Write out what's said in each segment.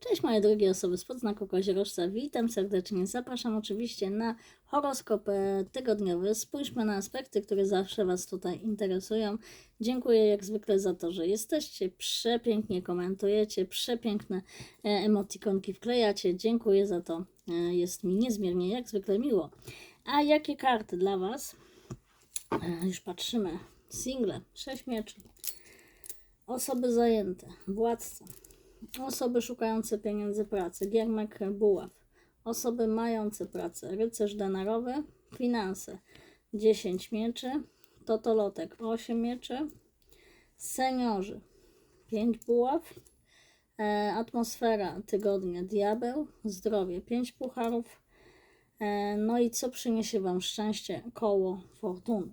Cześć moje drogie osoby z podznaku Koziorożca, witam serdecznie. Zapraszam oczywiście na horoskop tygodniowy. Spójrzmy na aspekty, które zawsze Was tutaj interesują. Dziękuję jak zwykle za to, że jesteście, przepięknie komentujecie, przepiękne e, emotikonki wklejacie. Dziękuję za to, e, jest mi niezmiernie jak zwykle miło. A jakie karty dla Was? E, Już patrzymy. Single, 6 mieczy. Osoby zajęte, władca, Osoby szukające pieniędzy pracy, giermek buław. Osoby mające pracę, rycerz denarowy, finanse, 10 mieczy, totolotek, 8 mieczy, seniorzy, 5 buław, e, atmosfera. Tygodnia, diabeł, zdrowie, 5 pucharów, e, no i co przyniesie Wam szczęście? Koło fortuny.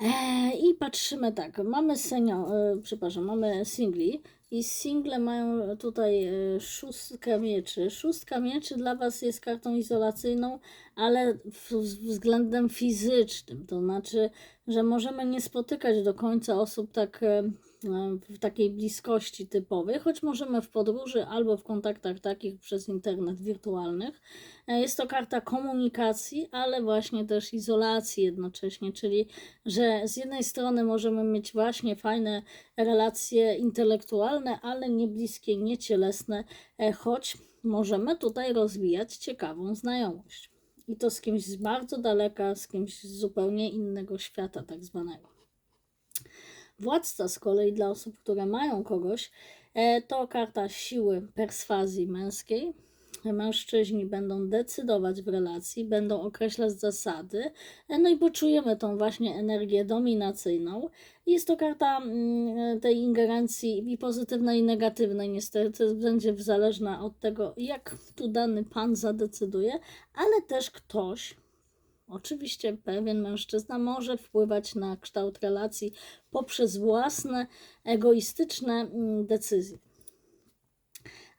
E, I patrzymy tak, mamy senior, e, przepraszam, mamy singli i single mają tutaj e, szóstkę mieczy. Szóstka mieczy dla Was jest kartą izolacyjną, ale względem fizycznym, to znaczy, że możemy nie spotykać do końca osób tak e, w takiej bliskości typowej, choć możemy w podróży albo w kontaktach takich przez internet wirtualnych. E, Jest to karta komunikacji, ale właśnie też izolacji jednocześnie, czyli że z jednej strony możemy mieć właśnie fajne relacje intelektualne, ale nie bliskie, e, choć możemy tutaj rozwijać ciekawą znajomość. I to z kimś z bardzo daleka, z kimś z zupełnie innego świata, tak zwanego. Władca z kolei dla osób, które mają kogoś, e, to karta siły perswazji męskiej. Mężczyźni będą decydować w relacji, będą określać zasady, e, no i poczujemy tą właśnie energię dominacyjną. Jest to karta mm, tej ingerencji i pozytywnej, i negatywnej, niestety, będzie zależna od tego, jak tu dany pan zadecyduje, ale też ktoś, Oczywiście pewien mężczyzna może wpływać na kształt relacji poprzez własne egoistyczne mm, decyzje.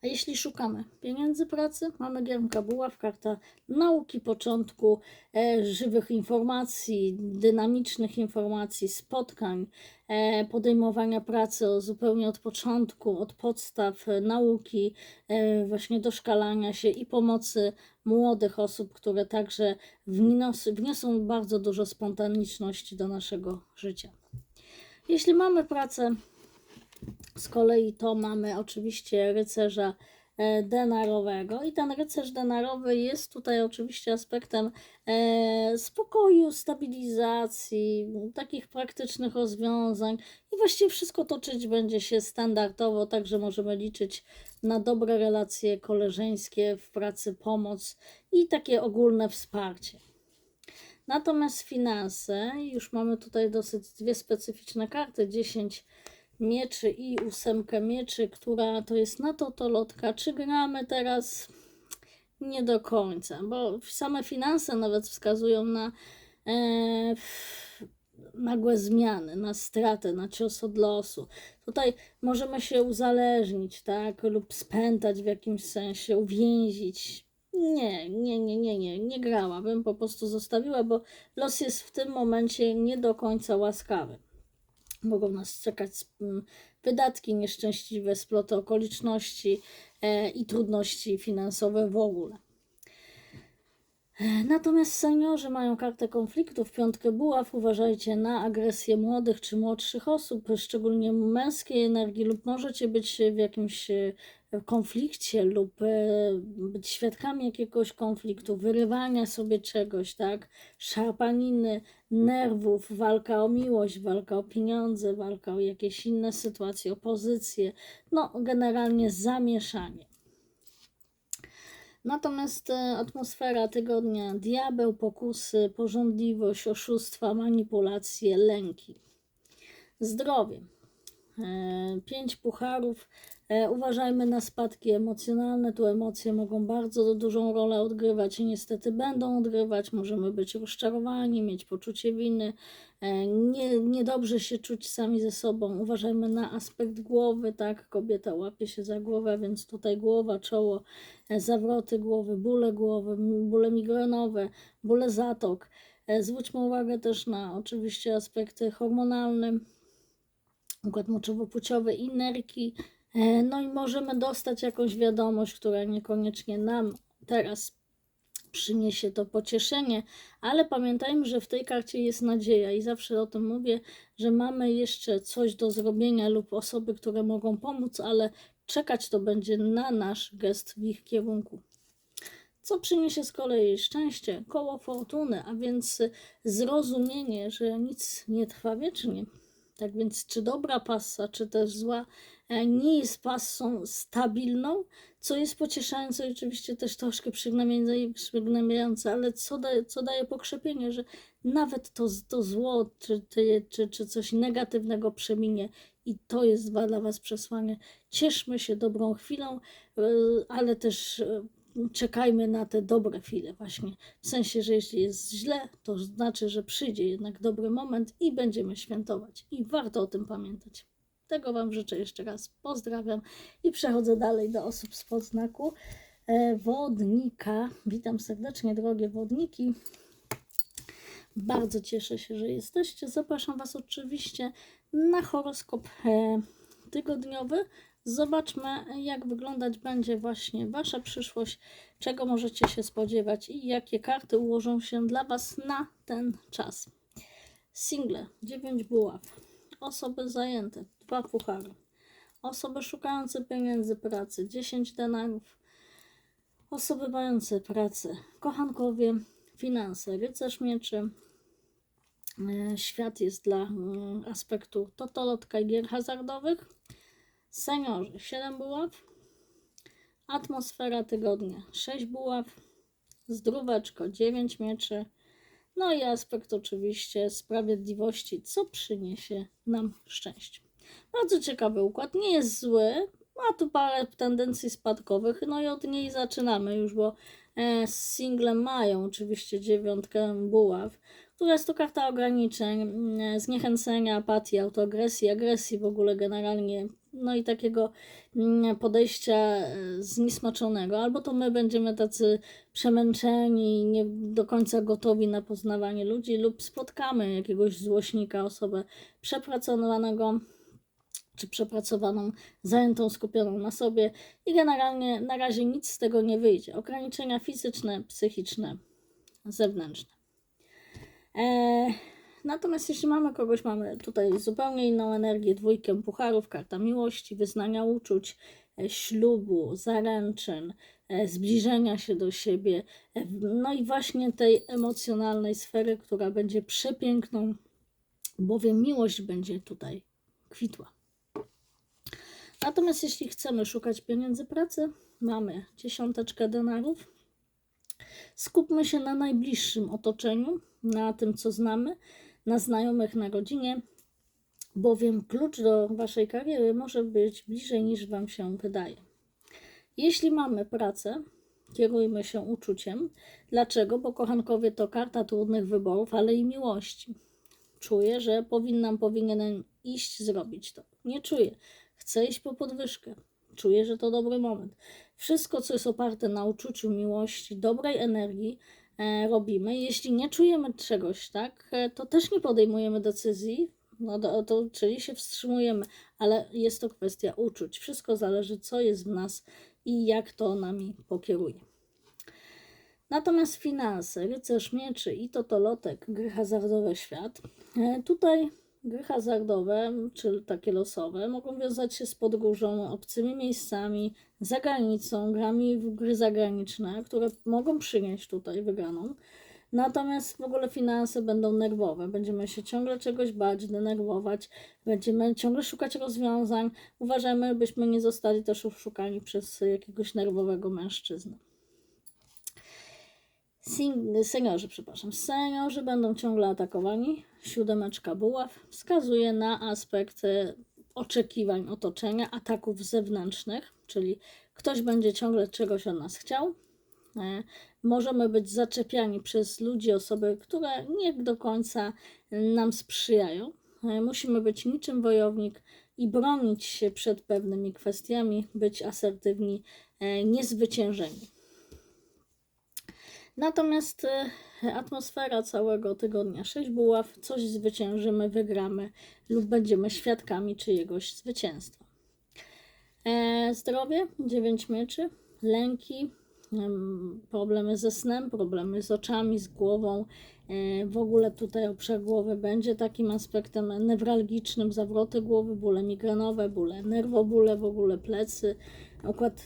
A jeśli szukamy pieniędzy pracy, mamy giermka buław, karta nauki, początku, e, żywych informacji, dynamicznych informacji, spotkań, e, podejmowania pracy o, zupełnie od początku, od podstaw e, nauki, e, właśnie doszkalania się i pomocy młodych osób, które także wnios, wniosą bardzo dużo spontaniczności do naszego życia. Jeśli mamy pracę z kolei to mamy oczywiście rycerza e, denarowego. I ten rycerz denarowy jest tutaj oczywiście aspektem e, spokoju, stabilizacji, takich praktycznych rozwiązań. I właściwie wszystko toczyć będzie się standardowo, także możemy liczyć na dobre relacje koleżeńskie w pracy, pomoc i takie ogólne wsparcie. Natomiast finanse, już mamy tutaj dosyć dwie specyficzne karty, 10 mieczy i ósemkę mieczy, która to jest na to to lotka. Czy gramy teraz? Nie do końca, bo same finanse nawet wskazują na e, nagłe zmiany, na stratę, na cios od losu. Tutaj możemy się uzależnić, tak, lub spętać w jakimś sensie, uwięzić. Nie, nie, nie, nie, nie, nie grałabym, po prostu zostawiła, bo los jest w tym momencie nie do końca łaskawy mogą nas czekać mm, wydatki nieszczęśliwe, sploty okoliczności e, i trudności finansowe w ogóle. Natomiast seniorzy mają kartę konfliktów, piątkę buław. Uważajcie na agresję młodych czy młodszych osób, szczególnie męskiej energii, lub możecie być w jakimś e, konflikcie lub e, być świadkami jakiegoś konfliktu, wyrywania sobie czegoś, tak? Szarpaniny, nerwów, walka o miłość, walka o pieniądze, walka o jakieś inne sytuacje, o no generalnie zamieszanie. Natomiast e, atmosfera tygodnia diabeł, pokusy, pożądliwość, oszustwa, manipulacje, lęki. Zdrowie. E, Pięć pucharów. E, Uważajmy na spadki emocjonalne. Tu emocje mogą bardzo dużą rolę odgrywać i niestety będą odgrywać. Możemy być rozczarowani, mieć poczucie winy, e, nie, niedobrze się czuć sami ze sobą. Uważajmy na aspekt głowy, tak? Kobieta łapie się za głowę, więc tutaj głowa, czoło, e, zawroty głowy, bóle głowy, bóle migrenowe, bóle zatok. Zwróćmy uwagę też na oczywiście aspekty hormonalne układ moczowo-płciowy i nerki, No i możemy dostać jakąś wiadomość, która niekoniecznie nam teraz przyniesie to pocieszenie, ale pamiętajmy, że w tej karcie jest nadzieja i zawsze o tym mówię, że mamy jeszcze coś do zrobienia lub osoby, które mogą pomóc, ale czekać to będzie na nasz gest w ich kierunku. Co przyniesie z kolei szczęście, koło fortuny, a więc zrozumienie, że nic nie trwa wiecznie. Tak więc, czy dobra passa, czy też zła, e, nie jest passą stabilną, co jest pocieszające oczywiście też troszkę przygnębiające, ale co daje, co daje pokrzepienie, że nawet to, to zło, czy, czy, czy, czy coś negatywnego przeminie i to jest dla Was przesłanie. Cieszmy się dobrą chwilą, e, ale też e, czekajmy na te dobre chwile właśnie. W sensie, że jeśli jest źle, to znaczy, że przyjdzie jednak dobry moment i będziemy świętować. I warto o tym pamiętać. Tego Wam życzę jeszcze raz. Pozdrawiam i przechodzę dalej do osób z podznaku e, wodnika. Witam serdecznie, drogie wodniki. Bardzo cieszę się, że jesteście. Zapraszam Was oczywiście na horoskop e, tygodniowy. Zobaczmy, jak wyglądać będzie właśnie Wasza przyszłość, czego możecie się spodziewać i jakie karty ułożą się dla Was na ten czas. Single 9 buław, osoby zajęte 2 puchary, osoby szukające pieniędzy pracy 10 denarów, osoby mające pracę, kochankowie, finanse, rycerz mieczy, E, Świat jest dla mm, aspektu totolotka i gier hazardowych. Seniorzy 7 buław. Atmosfera tygodnia 6 buław. Zdróweczko 9 mieczy. No i aspekt oczywiście sprawiedliwości, co przyniesie nam szczęście. Bardzo ciekawy układ, nie jest zły. Ma tu parę tendencji spadkowych, no i od niej zaczynamy już, bo e, single mają oczywiście dziewiątkę buław, która jest to karta ograniczeń, mm, zniechęcenia, apatii, autoagresji, agresji w ogóle generalnie, no i takiego mm, podejścia e, zniesmaczonego. Albo to my będziemy tacy przemęczeni, nie do końca gotowi na poznawanie ludzi, lub spotkamy jakiegoś złośnika, osobę przepracowanego czy przepracowaną, zajętą, skupioną na sobie i generalnie na razie nic z tego nie wyjdzie. Ograniczenia fizyczne, psychiczne, zewnętrzne. E, natomiast jeśli mamy kogoś, mamy tutaj zupełnie inną energię, dwójkę pucharów, karta miłości, wyznania uczuć, e, ślubu, zaręczyn, e, zbliżenia się do siebie, no i właśnie tej emocjonalnej sfery, która będzie przepiękną, bowiem miłość będzie tutaj kwitła. Natomiast jeśli chcemy szukać pieniędzy pracy, mamy dziesiąteczkę denarów. Skupmy się na najbliższym otoczeniu, na tym, co znamy, na znajomych na rodzinie, bowiem klucz do Waszej kariery może być bliżej niż Wam się wydaje. Jeśli mamy pracę, kierujmy się uczuciem. Dlaczego? Bo kochankowie to karta trudnych wyborów, ale i miłości. Czuję, że powinnam, powinienem iść zrobić to. Nie czuję. Chcę iść po podwyżkę. Czuję, że to dobry moment. Wszystko, co jest oparte na uczuciu miłości, dobrej energii, e, robimy. Jeśli nie czujemy czegoś, tak, e, to też nie podejmujemy decyzji, no to, czyli się wstrzymujemy, ale jest to kwestia uczuć. Wszystko zależy, co jest w nas i jak to nami pokieruje. Natomiast finanse, rycerz mieczy i totolotek, gry hazardowe świat, e, tutaj Gry hazardowe, czy takie losowe, mogą wiązać się z podróżą, obcymi miejscami, zagranicą, grami w gry zagraniczne, które mogą przynieść tutaj wygraną. Natomiast w ogóle finanse będą nerwowe. Będziemy się ciągle czegoś bać, denerwować, będziemy ciągle szukać rozwiązań. Uważajmy, byśmy nie zostali też oszukani przez jakiegoś nerwowego mężczyznę. Sing- seniorzy, przepraszam, seniorzy będą ciągle atakowani. Siódemeczka buław wskazuje na aspekt e, oczekiwań otoczenia, ataków zewnętrznych, czyli ktoś będzie ciągle czegoś od nas chciał. E, Możemy być zaczepiani przez ludzi, osoby, które nie do końca nam sprzyjają. E, Musimy być niczym wojownik i bronić się przed pewnymi kwestiami, być asertywni, niezwyciężeni. Natomiast e, atmosfera całego tygodnia 6 buław, coś zwyciężymy, wygramy lub będziemy świadkami czyjegoś zwycięstwa. E, zdrowie, 9 mieczy, lęki, em, problemy ze snem, problemy z oczami, z głową. E, W ogóle tutaj obszar głowy będzie takim aspektem newralgicznym, zawroty głowy, bóle migrenowe, bóle nerwobóle, w ogóle plecy, układ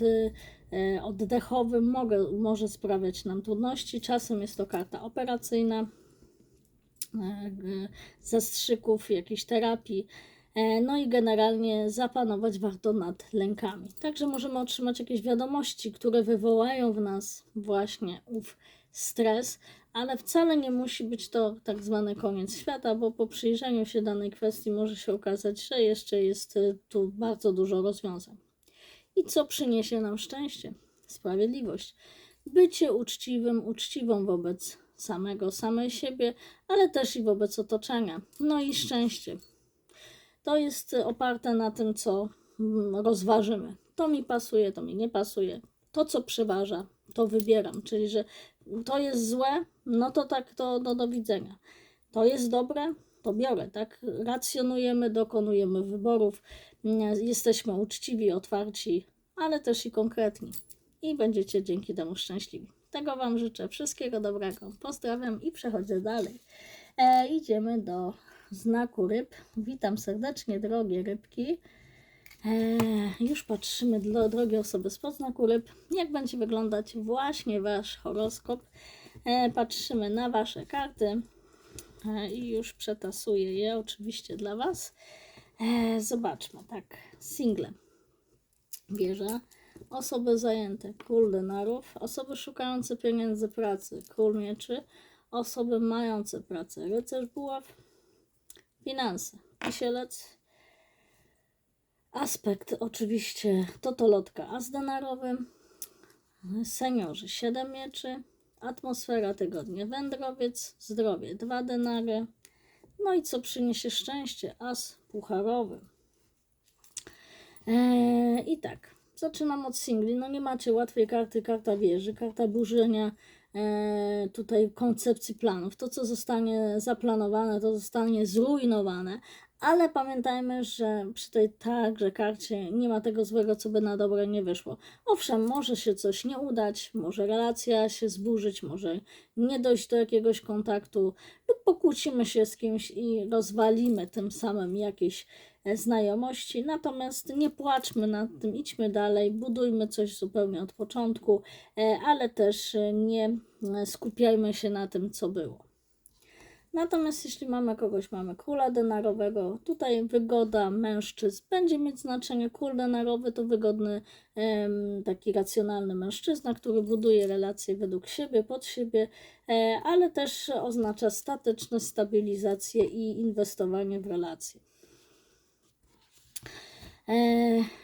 e, oddechowy mogę, może sprawiać nam trudności. Czasem jest to karta operacyjna, e, zastrzyków, jakiejś terapii. No i generalnie zapanować warto nad lękami. Także możemy otrzymać jakieś wiadomości, które wywołają w nas właśnie ów stres, ale wcale nie musi być to tak zwany koniec świata, bo po przyjrzeniu się danej kwestii może się okazać, że jeszcze jest y, tu bardzo dużo rozwiązań. I co przyniesie nam szczęście? Sprawiedliwość. Bycie uczciwym, uczciwą wobec samego, samej siebie, ale też i wobec otoczenia. No i szczęście. To jest oparte na tym, co mm, rozważymy. To mi pasuje, to mi nie pasuje. To, co przeważa, to wybieram. Czyli, że to jest złe, no to tak, to no, do widzenia. To jest dobre, to biorę, tak? Racjonujemy, dokonujemy wyborów, mm, jesteśmy uczciwi, otwarci, ale też i konkretni. I będziecie dzięki temu szczęśliwi. Tego Wam życzę. Wszystkiego dobrego. Pozdrawiam i przechodzę dalej. E, idziemy do znaku ryb. Witam serdecznie, drogie rybki. E, już patrzymy, dla drogie osoby spod znaku ryb, jak będzie wyglądać właśnie Wasz horoskop. E, patrzymy na Wasze karty. E, i już przetasuję je oczywiście dla Was. Zobaczmy, tak, single. Bierze osoby zajęte, król denarów, osoby szukające pieniędzy pracy, król mieczy, osoby mające pracę, rycerz buław, finanse, wisielec, aspekt oczywiście totolotka as denarowy, seniorzy 7 mieczy, atmosfera tygodnia wędrowiec, zdrowie 2 denary, no i co przyniesie szczęście, as pucharowy. Eee, I tak, zaczynam od singli. No nie macie łatwej karty, karta wieży, karta burzenia e, tutaj koncepcji planów. To, co zostanie zaplanowane, to zostanie zrujnowane, ale pamiętajmy, że przy tej także karcie nie ma tego złego, co by na dobre nie wyszło. Owszem, może się coś nie udać, może relacja się zburzyć, może nie dojść do jakiegoś kontaktu, lub pokłócimy się z kimś i rozwalimy tym samym jakieś e, znajomości. Natomiast nie płaczmy nad tym, idźmy dalej, budujmy coś zupełnie od początku, e, ale też e, nie skupiajmy się na tym, co było. Natomiast jeśli mamy kogoś, mamy króla denarowego, tutaj wygoda mężczyzn będzie mieć znaczenie. Król denarowy to wygodny, taki racjonalny mężczyzna, który buduje relacje według siebie, pod siebie, e, ale też oznacza stateczność, stabilizację i inwestowanie w relacje. E,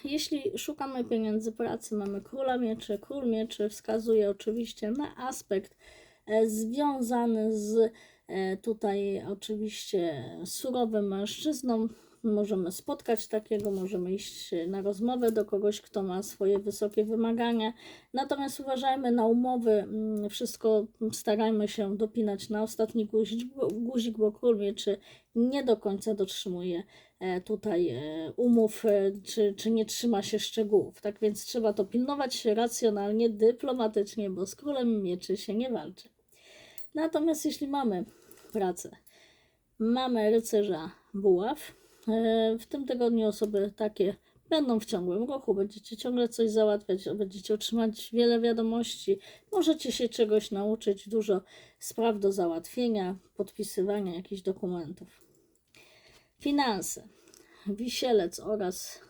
jeśli szukamy pieniędzy pracy, mamy króla mieczy. Król mieczy wskazuje oczywiście na aspekt e, związany z tutaj oczywiście surowym mężczyzną. Możemy spotkać takiego, możemy iść na rozmowę do kogoś, kto ma swoje wysokie wymagania. Natomiast uważajmy na umowy, mm, wszystko starajmy się dopinać na ostatni guzik, guzik, bo król mieczy nie do końca dotrzymuje e, tutaj e, umów, e, czy, czy nie trzyma się szczegółów. Tak więc trzeba to pilnować racjonalnie, dyplomatycznie, bo z królem mieczy się nie walczy. Natomiast jeśli mamy pracę, mamy rycerza buław, e, w tym tygodniu osoby takie będą w ciągłym ruchu, będziecie ciągle coś załatwiać, będziecie otrzymać wiele wiadomości, możecie się czegoś nauczyć, dużo spraw do załatwienia, podpisywania jakichś dokumentów. Finanse. Wisielec oraz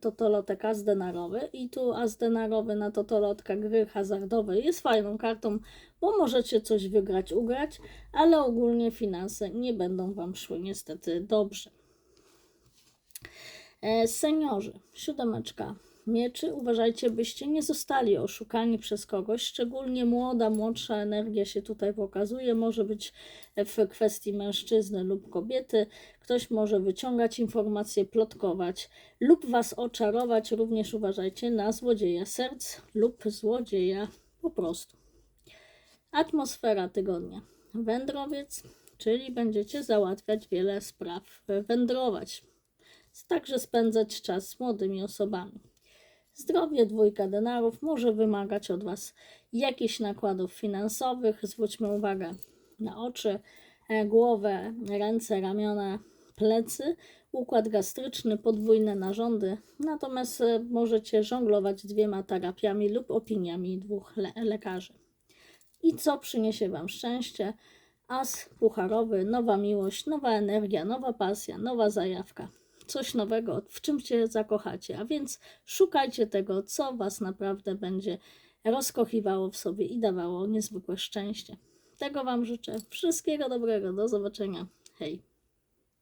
totolotek azdenarowy i tu azdenarowy na totolotka gry hazardowej jest fajną kartą, bo możecie coś wygrać, ugrać, ale ogólnie finanse nie będą Wam szły niestety dobrze. E, seniorzy, siódemeczka mieczy, uważajcie, byście nie zostali oszukani przez kogoś, szczególnie młoda, młodsza energia się tutaj pokazuje, może być w kwestii mężczyzny lub kobiety, ktoś może wyciągać informacje, plotkować lub Was oczarować, również uważajcie na złodzieja serc lub złodzieja po prostu. Atmosfera tygodnia. Wędrowiec, czyli będziecie załatwiać wiele spraw, wędrować, także spędzać czas z młodymi osobami. Zdrowie dwójka denarów może wymagać od Was jakichś nakładów finansowych. Zwróćmy uwagę na oczy, e, głowę, ręce, ramiona, plecy, układ gastryczny, podwójne narządy. Natomiast e, możecie żonglować dwiema terapiami lub opiniami dwóch le- lekarzy. I co przyniesie Wam szczęście? As pucharowy, nowa miłość, nowa energia, nowa pasja, nowa zajawka. Coś nowego, w czym się zakochacie. A więc szukajcie tego, co Was naprawdę będzie rozkochiwało w sobie i dawało niezwykłe szczęście. Tego Wam życzę. Wszystkiego dobrego. Do zobaczenia. Hej.